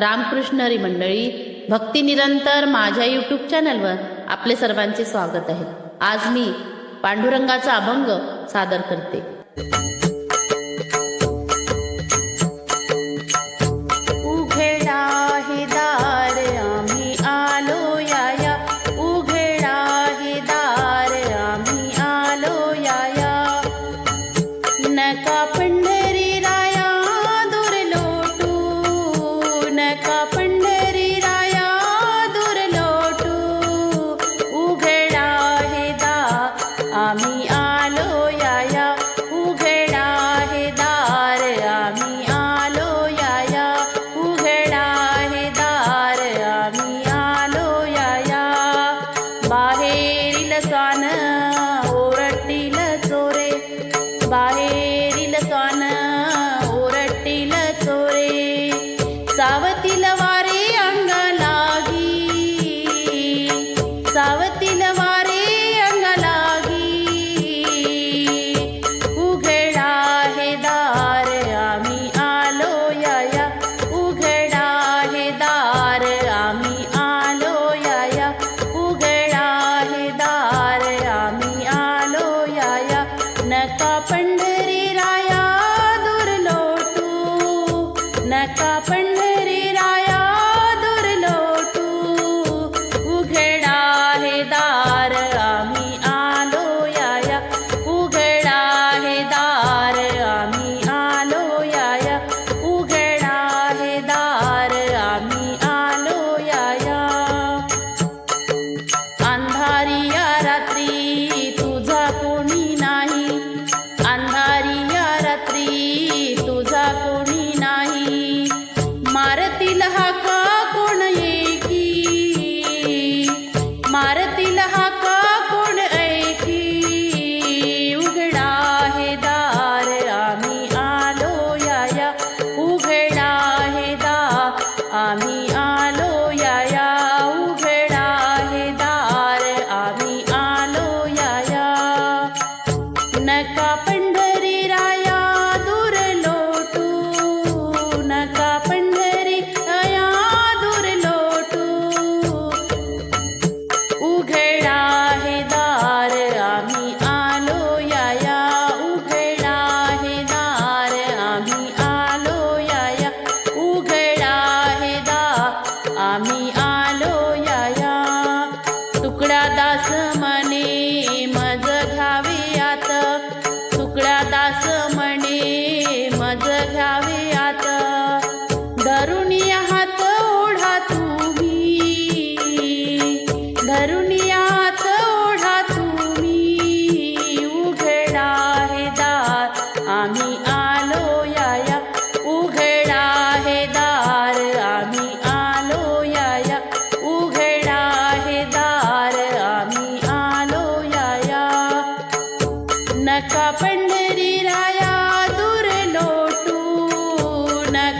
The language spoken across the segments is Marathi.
रामकृष्ण हरी मंडळी भक्ती निरंतर माझ्या यूट्यूब चॅनलवर आपले सर्वांचे स्वागत आहे. आज मी पांडुरंगाचा अभंग सादर करते. আমি கொண்டிரு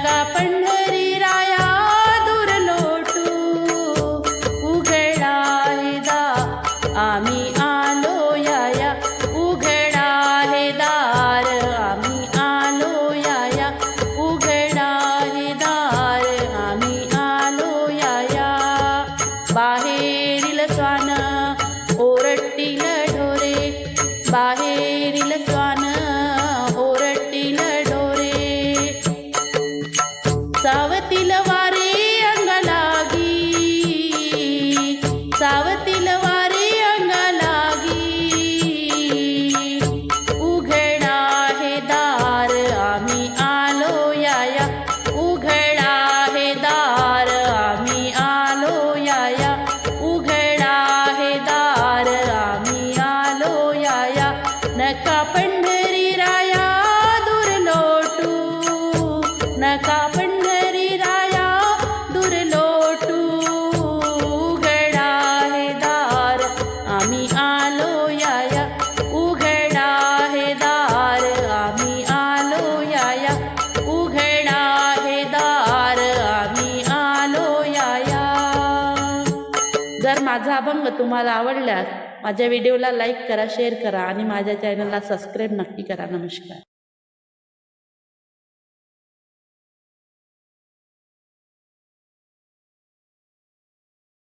பண்ண आलो या आम्ही आलो या आम्ही आलो या. जर माझा अभंग तुम्हाला आवडल्यास माझ्या व्हिडिओला लाईक करा शेअर करा आणि माझ्या चॅनलला सबस्क्राईब नक्की करा. नमस्कार.